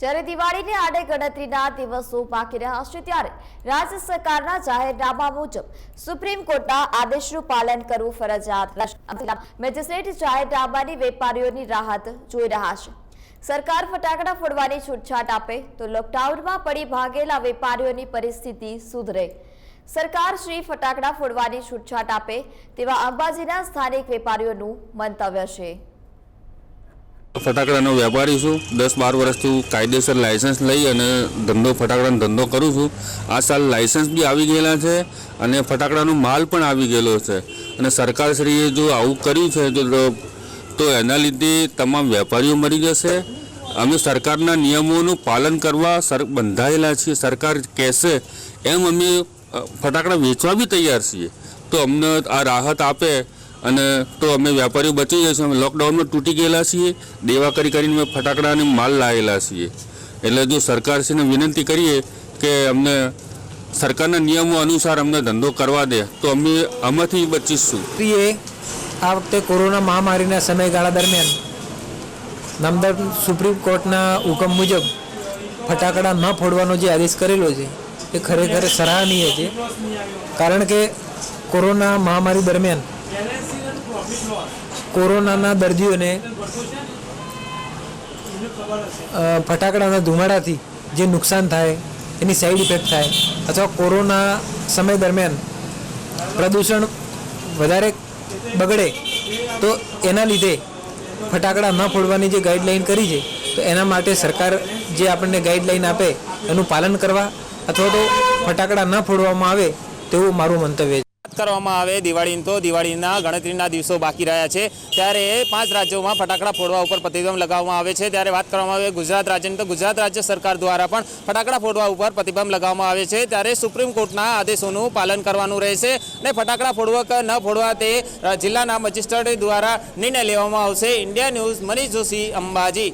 જ્યારે દિવાળીને આડે ગણતરીના દિવસો બાકી રહ્યા છે, ત્યારે રાજ્ય સરકારના જાહેરનામા મુજબ સુપ્રીમ કોર્ટના આદેશનું પાલન કરવું ફરજિયાત રહેશે. મેજિસ્ટ્રેટ જાહેરનામાની વેપારીઓની રાહત જોઈ રહ્યા છે. સરકાર ફટાકડા ફોડવાની છૂટછાટ આપે તો લોકડાઉનમાં પડી ભાગેલા વેપારીઓની પરિસ્થિતિ સુધરે. સરકાર શ્રી ફટાકડા ફોડવાની છૂટછાટ આપે તેવા અંબાજીના સ્થાનિક વેપારીઓનું મંતવ્ય છે. ફટાકડાનો વેપારી છું. દસ બાર વર્ષથી હું કાયદેસર લાયસન્સ લઈ અને ધંધો, ફટાકડાનો ધંધો કરું છું. આ સાલ લાયસન્સ બી આવી ગયેલા છે અને ફટાકડાનો માલ પણ આવી ગયેલો છે. અને સરકારશ્રીએ જો આવું કર્યું છે, તો એના લીધે તમામ વેપારીઓ મરી જશે. અમે સરકારના નિયમોનું પાલન કરવા સર બંધાયેલા છીએ. સરકાર કહેશે, એમ અમે ફટાકડા વેચવા બી તૈયાર છીએ. તો અમને આ રાહત આપે અને તો અમે વેપારીઓ બચી જઈશું. અમે લોકડાઉનમાં તૂટી ગયેલા છીએ. દેવા કરી કરીને અમે ફટાકડા અને માલ લાવેલા છીએ. એટલે જો સરકારશ્રીને વિનંતી કરીએ કે અમને સરકારના નિયમો અનુસાર અમને ધંધો કરવા દે, તો અમે આમાંથી બચીશું. એ આ વખતે કોરોના મહામારીના સમયગાળા દરમિયાન નામદાર સુપ્રીમ કોર્ટના હુકમ મુજબ ફટાકડા ન ફોડવાનો જે આદેશ કરેલો છે, એ ખરેખર સરાહનીય છે. કારણ કે કોરોના મહામારી દરમિયાન કોરોનાના દર્દીઓને ફટાકડાના ધુમાડાથી જે નુકસાન થાય, એની સાઈડ ઇફેક્ટ થાય, અથવા કોરોના સમય દરમિયાન પ્રદૂષણ વધારે બગડે, તો એના લીધે ફટાકડા ન ફોડવાની જે ગાઈડલાઈન કરી છે, તો એના માટે સરકાર જે આપણને ગાઈડલાઈન આપે, એનું પાલન કરવા, અથવા તો ફટાકડા ન ફોડવામાં આવે, તેવું મારું મંતવ્ય છે. કરવામાં આવે દિવાળીની તો દિવાળીના ગણતરીના દિવસો બાકી રહ્યા છે. ત્યારે પાંચ રાજ્યોમાં ફટાકડા ફોડવા ઉપર પ્રતિબંધ લગાવવામાં આવે છે. ત્યારે વાત કરવામાં આવે ગુજરાત રાજ્યની તો ગુજરાત રાજ્ય સરકાર દ્વારા પણ ફટાકડા ફોડવા ઉપર પ્રતિબંધ લગાવવામાં આવે છે. ત્યારે સુપ્રીમ કોર્ટના આદેશોનું પાલન કરવાનું રહેશે અને ફટાકડા ફોડવા ન ફોડવા તે જિલ્લાના મજિસ્ટ્રેટ દ્વારા નિર્ણય લેવામાં આવશે. India News Manish Joshi Ambaji.